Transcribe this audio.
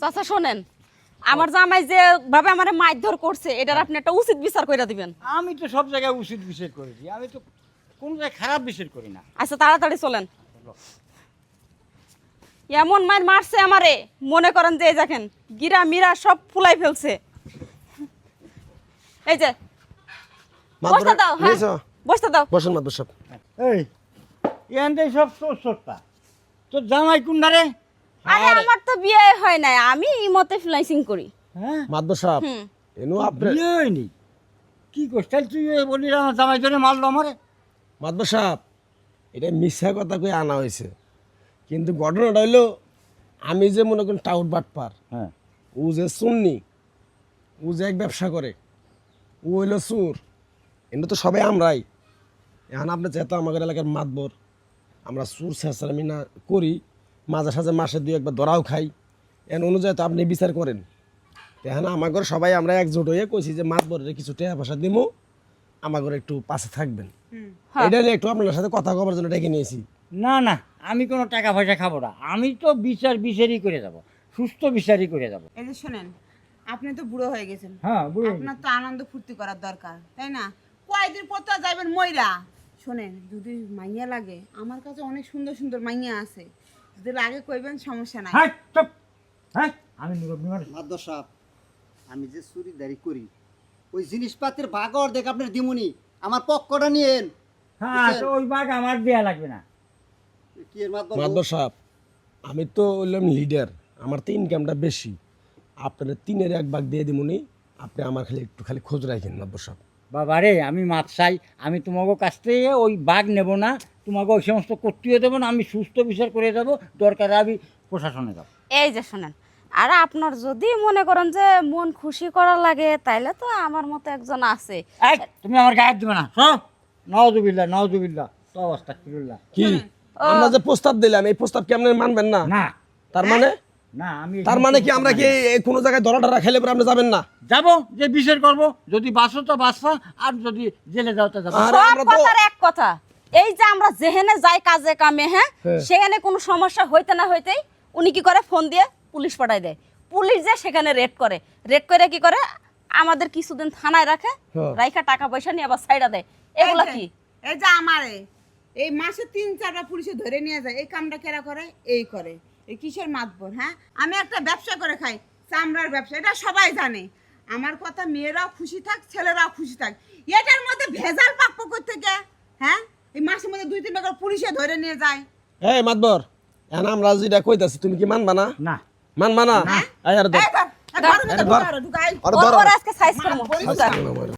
চাচা শোনেন আমার জামাই যে ভাবে আমার মারধর করছে এটার আপনি একটা উচিত বিচার করে দিবেন। আমি তো সব জায়গায় উচিত বিষয় করেছি আমি তো কোন জায়গায় খারাপ বিষয় করি না। আচ্ছা তাড়াতাড়ি চলেন। এমন মার মারছে আমারে মনে করেন যে এই দেখেন গিরা মিরা সব ফুলাই ফেলছে। এই যে বসতে দাও হ্যাঁ বসতে দাও। বসেন মাদবর সাহেব। এই এখানটাই সব তোর সত্তা তোর জামাই কোনটারে আরে আমার তো বিয়ে হয় নাই আমি ইমতে ফ্লাইসিং করি। হ্যাঁ? সাহেব এনু আপনি বিয়ে হয়নি? কি করছ? তুই বলি আমার জামাই জন্য মারলো আমারে? সাহেব এটা মিথ্যা কথা কই আনা হয়েছে। কিন্তু ঘটনাটা হইল আমি যে মনে করেন টাউট বাটপার হ্যাঁ। ও যে সুন্নি ও যে এক ব্যবসা করে ও হইল সুর এটা তো সবাই আমরাই। এখন আপনি যেহেতু আমাদের এলাকার মাতবর আমরা সুর আমি না করি মাঝে সাঝে মাসে দুই একবার ধরাও খাই। এন অনুযায়ী তো আপনি বিচার করেন। এখন আমাগর সবাই আমরা একজোট হয়ে কইছি যে মাতবরের কিছু টাকা পয়সা দিমু আমাগর একটু পাশে থাকবেন। হ্যাঁ। এটা নিয়ে একটু আপনার সাথে কথা কবার জন্য ডেকে নিয়েছি। না না আমি কোনো টাকা পয়সা খাব না। আমি তো বিচার বিচারই করে যাব সুস্থ বিচারই করে যাব। এই যে শোনেন আপনি তো বুড়ো হয়ে গেছেন। হ্যাঁ বুঝলি আপনার তো আনন্দ ফুর্তি করার দরকার তাই না? কয়েকদিন পর তো যাইবেন ময়রা শোনেন যদি মাইয়া লাগে আমার কাছে অনেক সুন্দর সুন্দর মাইয়া আছে। যদি লাগে কইবেন সমস্যা নাই। হ্যাঁ চুপ! হ্যাঁ আমি মুরব্বী মানুষ মাদ্র সাহেব আমি যে চুরিদারি করি ওই জিনিসপাতির ভাগ অর্ধেক আপনার দিমুনি আমার পক্ষটা নিয়েন। হ্যাঁ তো ওই বাঘ আমার দেয়া লাগবে না। কি এর মাদ্র মাদবর সাহেব আমি তো হইলাম লিডার আমার তো ইনকামটা বেশি। আপনার তিনের এক ভাগ দিয়ে দিমুনি আপনি আমার খালি একটু খালি খোঁজ রাখেন মাদবর সাহেব বাবা রে আমি মাছ চাই আমি তোমাকে কাছ থেকে ওই বাঘ নেব না তোমাকে ওই সমস্ত করতেও দেবো না আমি সুস্থ বিচার করে যাব দরকারে আমি প্রশাসনে যাব। এই যে শোনেন আর আপনার যদি মনে করেন যে মন খুশি করা লাগে তাইলে তো আমার মতো একজন আছে। তুমি আমার গায়ে দিবে না নওজুবিল্লা নওজুবিল্লা তো অবস্থা কি? আমরা যে প্রস্তাব দিলাম এই প্রস্তাব কি আপনি মানবেন না? না। তার মানে? না আমি তার মানে কি আমরা কি কোনো জায়গায় ধরা টরা খেলে পরে আপনি যাবেন না? যাব যে বিচার করব যদি বাঁচো তো বাঁচবা আর যদি জেলে যাও তো যাব সব কথার এক কথা। এই যে আমরা যেখানে যাই কাজে কামে হ্যাঁ? হ্যাঁ। সেখানে কোনো সমস্যা হইতে না হইতেই উনি কি করে? ফোন দিয়ে পুলিশ পাঠায় দেয়। পুলিশ যে সেখানে রেড করে। রেড করে কি করে? আমাদের কিছুদিন থানায় রাখে হ্যাঁ। রাইখা টাকা পয়সা নিয়ে আবার সাইডা দেয়। এগুলা কি? এই যে আমারে এই মাসে তিন চারটা পুলিশে ধরে নিয়ে যায়। এই কামটা কেরা করে? এই করে। এই কিসের মাতবর হ্যাঁ? আমি একটা ব্যবসা করে খাই চামড়ার ব্যবসা। এটা সবাই জানে। আমার কথা মেয়েরাও খুশি থাক ছেলেরাও খুশি থাক। এটার মধ্যে ভেজাল পাপ্প থেকে হ্যাঁ? এই মাসের মধ্যে দুই তিন বার পুলিশে ধরে নিয়ে যায়। এই মাতবর এখন আমরা যেটা কইতাছি তুমি কি মানবা না? না। মানবা না? এই আর ধর। আজকে সাইজ করব।